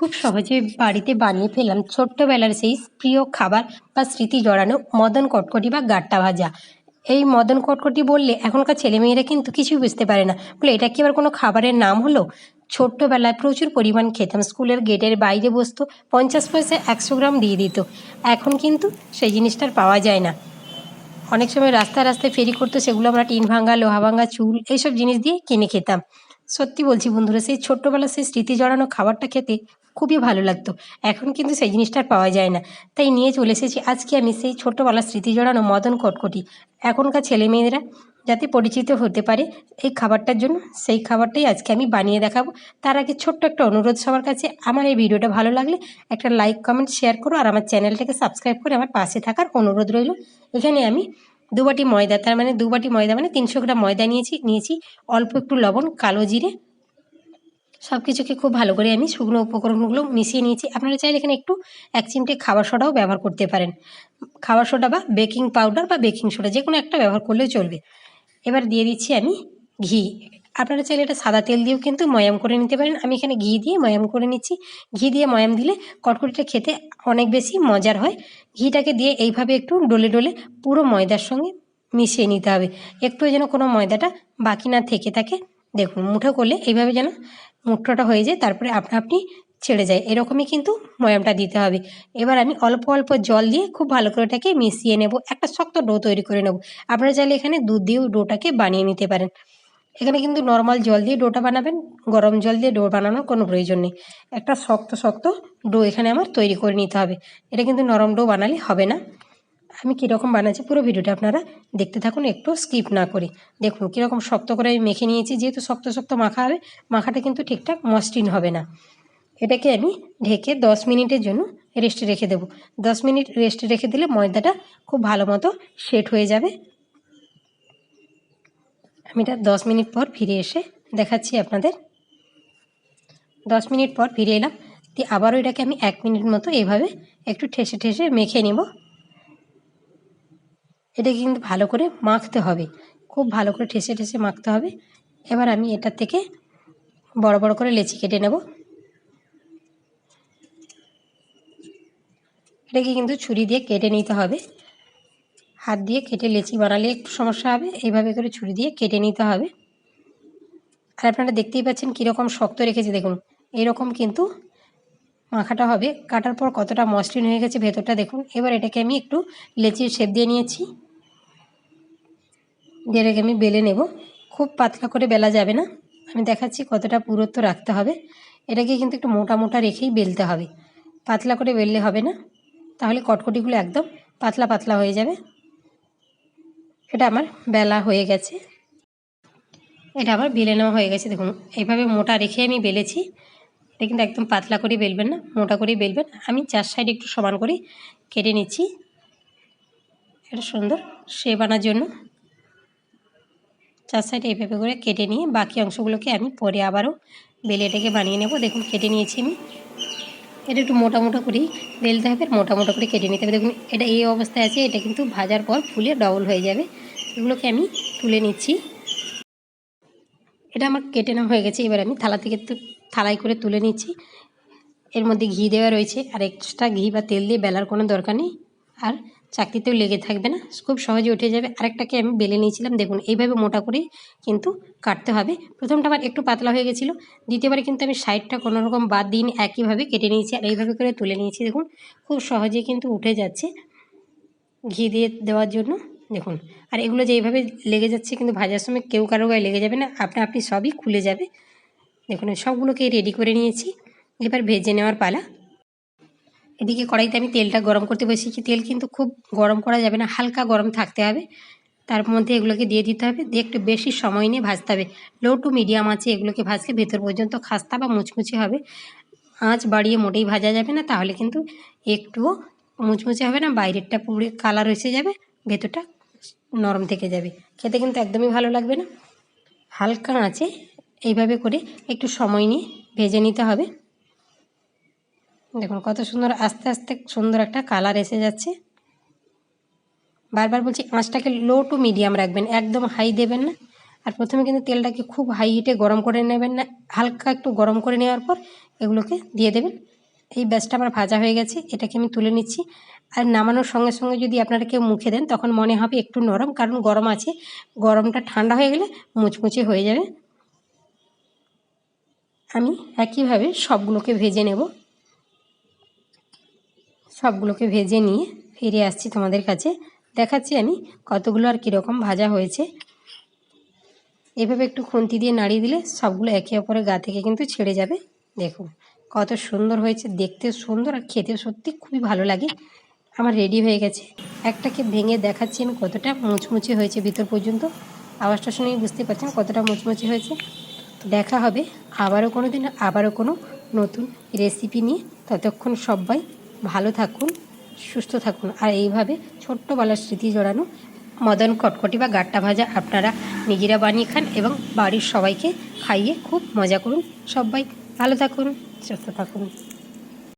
খুব সহজে বাড়িতে বানিয়ে ফেললাম ছোট্টবেলার সেই প্রিয় খাবার বা স্মৃতি জড়ানো মদন কটকটি বা গাট্টা ভাজা। এই মদন কটকটি বললে এখনকার ছেলেমেয়েরা কিন্তু কিছুই বুঝতে পারে না। বলে, এটা কি আবার কোনো খাবারের নাম হলো? ছোট্টবেলায় প্রচুর পরিমাণ খেতাম। স্কুলের গেটের বাইরে বসতো, পঞ্চাশ পয়সা একশো গ্রাম দিয়ে দিত। এখন কিন্তু সেই জিনিসটা আর পাওয়া যায় না। অনেক সময় রাস্তায় রাস্তায় ফেরি করতো, সেগুলো আমরা টিন ভাঙা, লোহা ভাঙা, চুল, এইসব জিনিস দিয়ে কিনে খেতাম। সত্যি বলছি বন্ধুরা, সেই ছোট্টবেলার সেই স্মৃতি জড়ানো খাবারটা খেতে খুবই ভালো লাগতো। এখন কিন্তু সেই জিনিসটা আর পাওয়া যায় না। তাই নিয়ে চলে এসেছি। আজকে আমি সেই ছোট্টবেলার স্মৃতি জড়ানো মদন কটকটি। এখনকার ছেলেমেয়েরা যাতে পরিচিত হতে পারে এই খাবারটার জন্য, সেই খাবারটাই আজকে আমি বানিয়ে দেখাবো। তার আগে ছোট্ট একটা অনুরোধ সবার কাছে, আমার এই ভিডিওটা ভালো লাগলে একটা লাইক, কমেন্ট, শেয়ার করো আর আমার চ্যানেলটাকে সাবস্ক্রাইব করে আমার পাশে থাকার অনুরোধ রইল। এখানে আমি দু বাটি ময়দা, তার মানে দু বাটি ময়দা মানে তিনশো গ্রাম ময়দা নিয়েছি নিয়েছি। অল্প একটু লবণ, কালো জিরে। সব কিছুকে খুব ভালো করে আমি শুকনো উপকরণগুলো মিশিয়ে নিয়েছি। আপনারা চাইলে এখানে একটু এক চিমটে খাবার সোডাও ব্যবহার করতে পারেন। খাবার সোডা বা বেকিং পাউডার বা বেকিং সোডা যে কোনো একটা ব্যবহার করলেও চলবে। এবার দিয়ে দিচ্ছি আমি ঘি। আপনারা চাইলে এটা সাদা তেল দিয়েও কিন্তু ময়াম করে নিতে পারেন। আমি এখানে ঘি দিয়ে ময়াম করে নিচ্ছি। ঘি দিয়ে ময়াম দিলে কটকটিটা খেতে অনেক বেশি মজার হয়। ঘিটাকে দিয়ে এইভাবে একটু ডলে ডলে পুরো ময়দার সঙ্গে মিশিয়ে নিতে হবে। একটু যেন কোনো ময়দাটা বাকি না থেকে থাকে। দেখুন, মুঠো করলে এইভাবে যেন মুঠোটা হয়ে যায়, তারপরে আপনা আপনি ছেড়ে যায়। এরকমই কিন্তু ময়ামটা দিতে হবে। এবার আমি অল্প অল্প জল দিয়ে খুব ভালো করে এটাকে মিশিয়ে নেব। একটা শক্ত ডো তৈরি করে নেব। আপনারা চাইলে এখানে দুধ দিয়েও ডোটাকে বানিয়ে নিতে পারেন। এখানে কিন্তু নর্মাল জল দিয়ে ডোটা বানাবেন, গরম জল দিয়ে ডো বানানোর কোনো প্রয়োজন নেই। একটা শক্ত শক্ত ডো এখানে আমার তৈরি করে নিতে হবে। এটা কিন্তু নরম ডো বানালে হবে না। আমি কীরকম বানাচ্ছি পুরো ভিডিওটা আপনারা দেখতে থাকুন, একটু স্কিপ না করে। দেখুন, কীরকম শক্ত করে আমি মেখে নিয়েছি, যেহেতু শক্ত শক্ত মাখা হবে, মাখাটা কিন্তু ঠিকঠাক মসৃণ হবে না। এটাকে আমি ঢেকে দশ মিনিটের জন্য রেস্টে রেখে দেবো। দশ মিনিট রেস্টে রেখে দিলে ময়দাটা খুব ভালো মতো সেট হয়ে যাবে। আমি এটা দশ মিনিট পর ফিরে এসে দেখাচ্ছি আপনাদের। দশ মিনিট পর ফিরে এলাম। দিয়ে আবারও এটাকে আমি এক মিনিট মতো এভাবে একটু ঠেসে ঠেসে মেখে নেব। এটাকে কিন্তু ভালো করে মাখতে হবে। খুব ভালো করে ঠেসে ঠেসে মাখতে হবে। এবার আমি এটার থেকে বড় বড় করে লেচি কেটে নেব। এটাকে কিন্তু ছুরি দিয়ে কেটে নিতে হবে। হাত দিয়ে কেটে লেচি বানালে একটু সমস্যা হবে। এইভাবে করে ছুরি দিয়ে কেটে নিতে হবে। আর আপনারা দেখতেই পাচ্ছেন কীরকম শক্ত রেখেছে, দেখুন। এরকম কিন্তু মাখাটা হবে। কাটার পর কতটা মসৃণ হয়ে গেছে ভেতরটা, দেখুন। এবার এটাকে আমি একটু লেচির শেপ দিয়ে নিয়েছি। দিয়ে এটাকে আমি বেলে নেব। খুব পাতলা করে বেলা যাবে না। আমি দেখাচ্ছি কতটা পুরুত্ব রাখতে হবে। এটাকে কিন্তু একটু মোটা মোটা রেখেই বেলতে হবে। পাতলা করে বেললে হবে না। তাহলে কটকটিগুলো একদম পাতলা পাতলা হয়ে যাবে। এটা আমার বেলা হয়ে গেছে। এটা আমার বেলে নেওয়া হয়ে গেছে, দেখুন। এইভাবে মোটা রেখে আমি বেলেছি। এটা কিন্তু একদম পাতলা করে বেলবেন না, মোটা করেই বেলবেন। আমি চার সাইড একটু সমান করে কেটে নিচ্ছি। এটা সুন্দর শেপ আনার জন্য। চার সাইড এইভাবে করে কেটে নিয়ে বাকি অংশগুলোকে আমি পরে আবারও বেলে এটাকে বানিয়ে নেব। দেখুন, কেটে নিয়েছি আমি। এটা একটু মোটা মোটা করে বেলতে হবে আর মোটা মোটা করে কেটে নিতে হবে। দেখুন, এটা এই অবস্থায় আছে, এটা কিন্তু ভাজার পর ফুলে ডবল হয়ে যাবে। এগুলোকে আমি তুলে নিচ্ছি। এটা আমার কেটে নেওয়া হয়ে গেছে, এবার আমি থালা থেকে থালাই করে তুলে নিচ্ছি। এর মধ্যে ঘি দেওয়া রয়েছে, আর এক্সট্রা ঘি বা তেল দিয়ে বেলার কোনো দরকার নেই। আর চাকরিতেও লেগে থাকবে না, খুব সহজে উঠে যাবে। আরেকটাকে আমি বেলে নিয়েছিলাম, দেখুন, এইভাবে মোটা করেই কিন্তু কাটতে হবে। প্রথমটা আমার একটু পাতলা হয়ে গেছিল, দ্বিতীয়বারে কিন্তু আমি সাইডটা কোনো রকম বাদ দিন একইভাবে কেটে নিয়েছি আর এইভাবে করে তুলে নিয়েছি। দেখুন, খুব সহজে কিন্তু উঠে যাচ্ছে ঘি দিয়ে দেওয়ার জন্য। দেখুন, আর এগুলো যে এইভাবে লেগে যাচ্ছে কিন্তু ভাজার সময় কেউ কারও গায়ে লেগে যাবে না, আপনি আপনি সবই খুলে যাবে। দেখুন সবগুলোকে রেডি করে নিয়েছি। এবার ভেজে নেওয়ার পালা। এদিকে কড়াইতে আমি তেলটা গরম করতে বসেছি তেল কিন্তু খুব গরম করা যাবে না, হালকা গরম থাকতে হবে। তার মধ্যে এগুলোকে দিয়ে দিতে হবে। দিয়ে একটু বেশি সময় নিয়ে ভাজতে হবে। লো টু মিডিয়াম আছে এগুলোকে ভাজলে ভেতর পর্যন্ত খাস্তা বা মুচমুচে হবে। আঁচ বাড়িয়ে মোটেই ভাজা যাবে না, তাহলে কিন্তু একটুও মুচমুচে হবে না, বাইরেরটা পুরো কালার এসে যাবে, ভেতরটা নরম থেকে যাবে। খেতে কিন্তু একদমই ভালো লাগবে না। হালকা আঁচে এইভাবে করে একটু সময় নিয়ে ভেজে নিতে হবে। দেখুন, কত সুন্দর, আস্তে আস্তে সুন্দর একটা কালার এসে যাচ্ছে। বারবার বলছি, আঁচটাকে লো টু মিডিয়াম রাখবেন, একদম হাই দেবেন না। আর প্রথমে কিন্তু তেলটাকে খুব হাই হিটে গরম করে নেবেন না, হালকা একটু গরম করে নেওয়ার পর এগুলোকে দিয়ে দেবেন। এই ব্যাসটা আমার ভাজা হয়ে গেছে, এটাকে আমি তুলে নিচ্ছি। আর নামানোর সঙ্গে সঙ্গে যদি আপনারা কেউ মুখে দেন, তখন মনে হবে একটু নরম, কারণ গরম আছে। গরমটা ঠান্ডা হয়ে গেলে মুচমুচে হয়ে যাবে। আমি একইভাবে সবগুলোকে ভেজে নেব। সবগুলোকে ভেজে নিয়ে ফিরে আসছি তোমাদের কাছে। দেখাচ্ছি আমি কতগুলো আর কীরকম ভাজা হয়েছে। এভাবে একটু খুন্তি দিয়ে নাড়িয়ে দিলে সবগুলো একে অপরের গা থেকে কিন্তু ছেড়ে যাবে। দেখুন, কত সুন্দর হয়েছে, দেখতে সুন্দর আর খেতে সত্যি খুবই ভালো লাগে। আমার রেডি হয়ে গেছে। একটাকে ভেঙে দেখাচ্ছি আমি কতটা মুচমুচে হয়েছে ভিতর পর্যন্ত। আওয়াজটা শুনেই বুঝতে পারছেন কতটা মুচমুচে হয়েছে। দেখা হবে আবারও কোনো দিন আবারও কোনো নতুন রেসিপি নিয়ে। ততক্ষণ সবাই ভালো থাকুন, সুস্থ থাকুন। আর এইভাবে ছোট্টবেলার স্মৃতি জড়ানো মদন কটকটি বা গাট্টা ভাজা আপনারা নিজেরা বানিয়ে খান এবং বাড়ির সবাইকে খাইয়ে খুব মজা করুন। সবাই ভালো থাকুন, সুস্থ থাকুন।